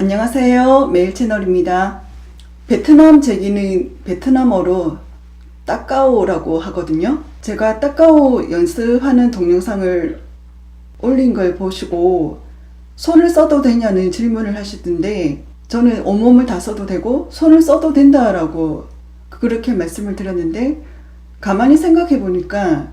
안녕하세요. 메일 채널입니다. 베트남 제기는 베트남어로 따까오라고 하거든요. 제가 따까오 연습하는 동영상을 올린 걸 보시고 손을 써도 되냐는 질문을 하시던데 저는 온몸을 다 써도 되고 손을 써도 된다라고 그렇게 말씀을 드렸는데 가만히 생각해 보니까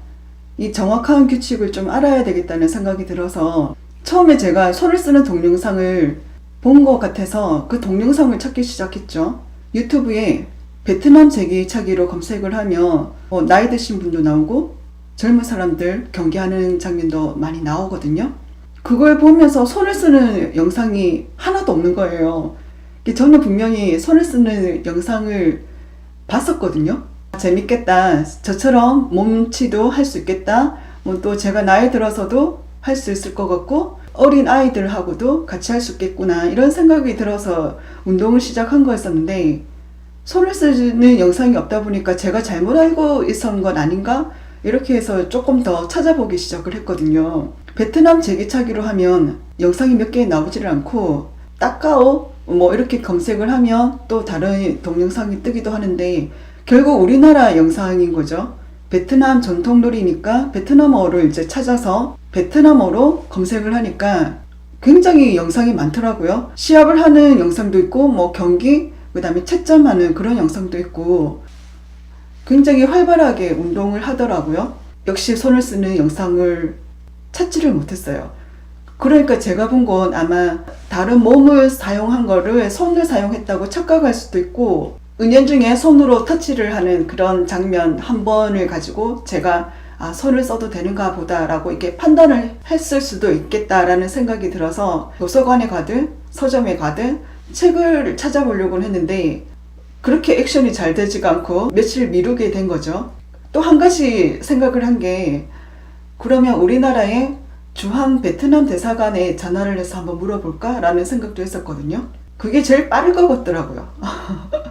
이 정확한 규칙을 좀 알아야 되겠다는 생각이 들어서 처음에 제가 손을 쓰는 동영상을 본 것 같아서 그 동영상을 찾기 시작했죠. 유튜브에 베트남 제기차기로 검색을 하면 어, 나이 드신 분도 나오고 젊은 사람들 경기하는 장면도 많이 나오거든요. 그걸 보면서 손을 쓰는 영상이 하나도 없는 거예요. 저는 분명히 손을 쓰는 영상을 봤었거든요. 재밌겠다. 저처럼 몸치도 할 수 있겠다. 뭐또 제가 나이 들어서도 할 수 있을 것 같고 어린 아이들하고도 같이 할 수 있겠구나 이런 생각이 들어서 운동을 시작한 거였었는데 손을 쓰는 영상이 없다 보니까 제가 잘못 알고 있었던 건 아닌가 이렇게 해서 조금 더 찾아보기 시작을 했거든요. 베트남 제기차기로 하면 영상이 몇 개 나오지를 않고 따까오 뭐 이렇게 검색을 하면 또 다른 동영상이 뜨기도 하는데 결국 우리나라 영상인 거죠. 베트남 전통놀이니까 베트남어를 이제 찾아서 베트남어로 검색을 하니까 굉장히 영상이 많더라고요. 시합을 하는 영상도 있고, 뭐 경기, 그 다음에 채점하는 그런 영상도 있고, 굉장히 활발하게 운동을 하더라고요. 역시 손을 쓰는 영상을 찾지를 못했어요. 그러니까 제가 본 건 아마 다른 몸을 사용한 거를 손을 사용했다고 착각할 수도 있고, 은연중에 손으로 터치를 하는 그런 장면 한 번을 가지고 제가 아, 손을 써도 되는가 보다라고 이렇게 판단을 했을 수도 있겠다라는 생각이 들어서 도서관에 가든 서점에 가든 책을 찾아보려고 했는데 그렇게 액션이 잘 되지가 않고 며칠 미루게 된 거죠. 또 한 가지 생각을 한 게 그러면 우리나라의 주한 베트남 대사관에 전화를 해서 한번 물어볼까라는 생각도 했었거든요. 그게 제일 빠를 것 같더라고요.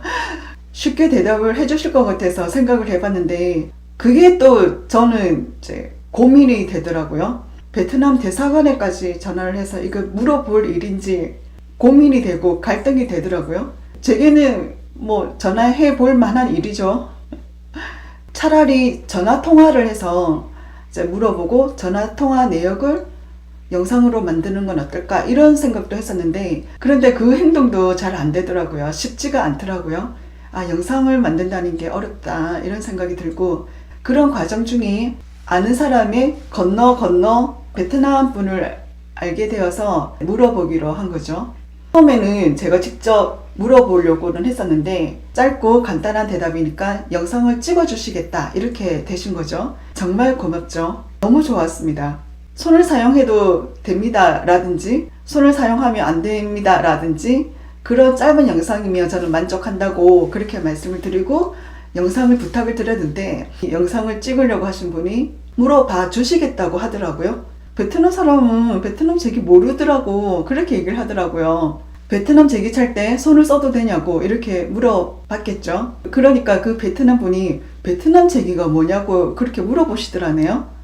쉽게 대답을 해주실 것 같아서 생각을 해봤는데 그게 또 저는 이제 고민이 되더라고요. 베트남 대사관에까지 전화를 해서 이거 물어볼 일인지 고민이 되고 갈등이 되더라고요. 제게는 뭐 전화해 볼 만한 일이죠. 차라리 전화 통화를 해서 이제 물어보고 전화 통화 내역을 영상으로 만드는 건 어떨까 이런 생각도 했었는데 그런데 그 행동도 잘 안 되더라고요. 쉽지가 않더라고요. 아, 영상을 만든다는 게 어렵다 이런 생각이 들고 그런 과정 중에 아는 사람의 건너 건너 베트남 분을 알게 되어서 물어보기로 한 거죠. 처음에는 제가 직접 물어보려고는 했었는데 짧고 간단한 대답이니까 영상을 찍어 주시겠다 이렇게 되신 거죠. 정말 고맙죠. 너무 좋았습니다. 손을 사용해도 됩니다 라든지 손을 사용하면 안 됩니다 라든지 그런 짧은 영상이면 저는 만족한다고 그렇게 말씀을 드리고 영상을 부탁을 드렸는데 이 영상을 찍으려고 하신 분이 물어봐 주시겠다고 하더라고요. 베트남 사람은 베트남 제기 모르더라고 그렇게 얘기를 하더라고요. 베트남 제기 찰 때 손을 써도 되냐고 이렇게 물어봤겠죠. 그러니까 그 베트남 분이 베트남 제기가 뭐냐고 그렇게 물어보시더라네요.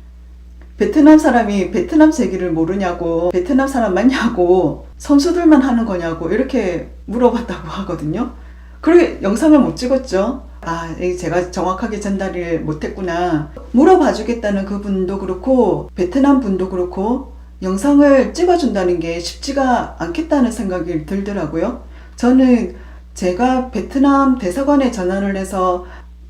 베트남 사람이 베트남 제기를 모르냐고 베트남 사람 맞냐고 선수들만 하는 거냐고 이렇게 물어봤다고 하거든요. 그렇게 영상을 못 찍었죠. 아, 이 제가 정확하게 전달을 못했구나. 물어봐 주겠다는 그분도 그렇고 베트남 분도 그렇고 영상을 찍어준다는 게 쉽지가 않겠다는 생각이 들더라고요. 저는 제가 베트남 대사관에 전화를 해서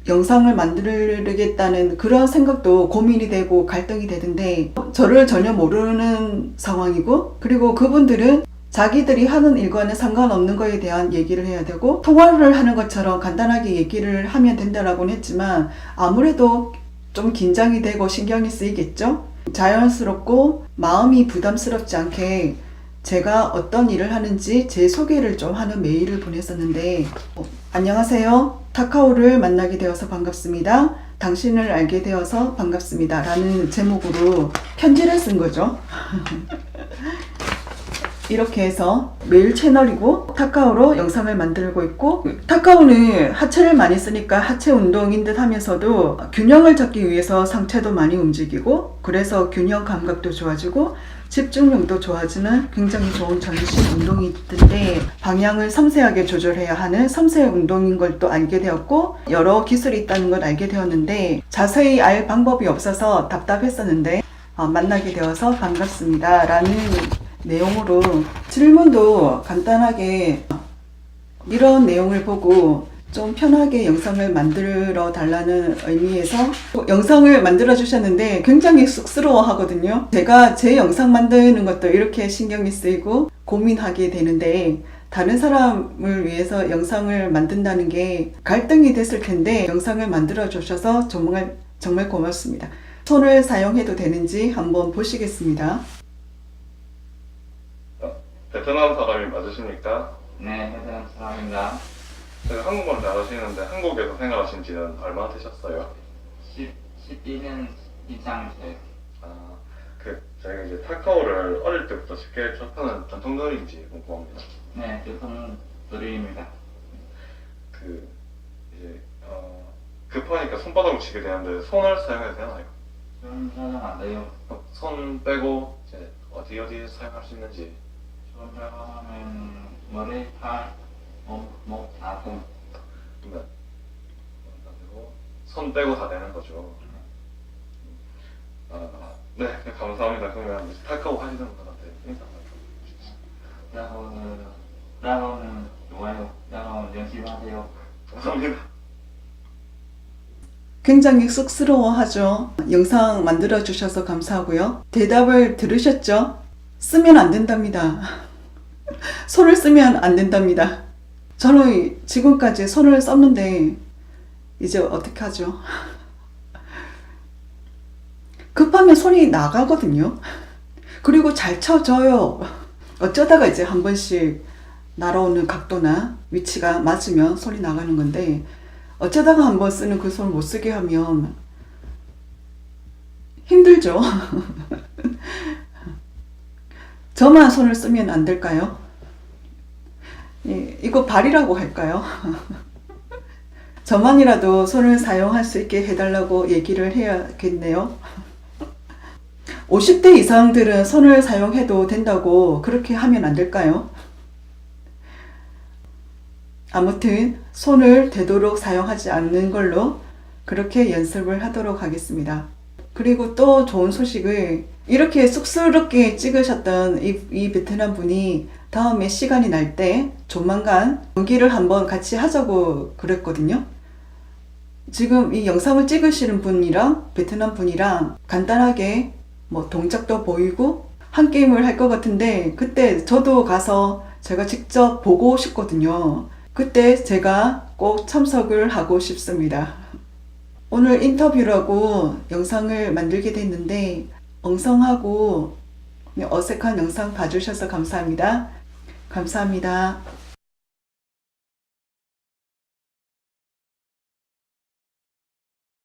영상을 만들겠다는 그런 생각도 고민이 되고 갈등이 되던데 저를 전혀 모르는 상황이고 그리고 그분들은 자기들이 하는 일과는 상관없는 거에 대한 얘기를 해야 되고 통화를 하는 것처럼 간단하게 얘기를 하면 된다라고는 했지만 아무래도 좀 긴장이 되고 신경이 쓰이겠죠? 자연스럽고 마음이 부담스럽지 않게 제가 어떤 일을 하는지 제 소개를 좀 하는 메일을 보냈었는데 어, 안녕하세요. 타카오를 만나게 되어서 반갑습니다. 당신을 알게 되어서 반갑습니다. 라는 제목으로 편지를 쓴 거죠. 이렇게 해서 메일 채널이고 타카오로 영상을 만들고 있고 타카오는 하체를 많이 쓰니까 하체 운동인 듯 하면서도 균형을 찾기 위해서 상체도 많이 움직이고 그래서 균형 감각도 좋아지고 집중력도 좋아지는 굉장히 좋은 전신 운동이던데 방향을 섬세하게 조절해야 하는 섬세 운동인 걸 또 알게 되었고 여러 기술이 있다는 걸 알게 되었는데 자세히 알 방법이 없어서 답답했었는데 어, 만나게 되어서 반갑습니다. 라는 내용으로 질문도 간단하게 이런 내용을 보고 좀 편하게 영상을 만들어 달라는 의미에서 영상을 만들어 주셨는데 굉장히 쑥스러워 하거든요. 제가 제 영상 만드는 것도 이렇게 신경이 쓰이고 고민하게 되는데 다른 사람을 위해서 영상을 만든다는 게 갈등이 됐을 텐데 영상을 만들어 주셔서 정말 정말 고맙습니다. 손을 사용해도 되는지 한번 보시겠습니다. 베트남 사람이 맞으십니까? 네, 회사는 사람입니다. 제가 한국말 잘하시는데 한국에서 생활하신 지는 얼마나 되셨어요? 10, 11년 이상 돼요. 아, 그 저희가 이제 타카오를 어릴 때부터 쉽게 접하는 전통놀이인지 궁금합니다. 네, 교통 드립니다. 그 이제 어, 급하니까 손바닥으로 치게 되는데 손을 사용해도 되나요? 좀 사용 안 돼요. 어, 손 빼고 이제 어디 어디 사용할 수 있는지 좀 사용하면 머리, 팔, 몸, 목, 다 등. 네. 손 빼고 다 되는 거죠. 아, 네, 감사합니다. 그러면 타카오 하시는 분한테 인사 한번 야호는 좋아요. 야호 연습하세요. 감사합니다. 굉장히 쑥스러워하죠. 영상 만들어 주셔서 감사하고요. 대답을 들으셨죠? 쓰면 안 된답니다. 손을 쓰면 안 된답니다. 저는 지금까지 손을 썼는데 이제 어떻게 하죠? 급하면 손이 나가거든요. 그리고 잘 쳐져요. 어쩌다가 이제 한 번씩 날아오는 각도나 위치가 맞으면 손이 나가는 건데 어쩌다가 한 번 쓰는 그 손을 못 쓰게 하면 힘들죠. 저만 손을 쓰면 안 될까요? 예, 이거 발이라고 할까요? 저만이라도 손을 사용할 수 있게 해달라고 얘기를 해야겠네요. 50대 이상들은 손을 사용해도 된다고 그렇게 하면 안 될까요? 아무튼 손을 되도록 사용하지 않는 걸로 그렇게 연습을 하도록 하겠습니다. 그리고 또 좋은 소식을 이렇게 쑥스럽게 찍으셨던 이, 이 베트남 분이 다음에 시간이 날 때 조만간 연기를 한번 같이 하자고 그랬거든요. 지금 이 영상을 찍으시는 분이랑 베트남 분이랑 간단하게 뭐 동작도 보이고 한 게임을 할 것 같은데 그때 저도 가서 제가 직접 보고 싶거든요. 그때 제가 꼭 참석을 하고 싶습니다. 오늘 인터뷰라고 영상을 만들게 됐는데 엉성하고 어색한 영상 봐주셔서 감사합니다. 감사합니다.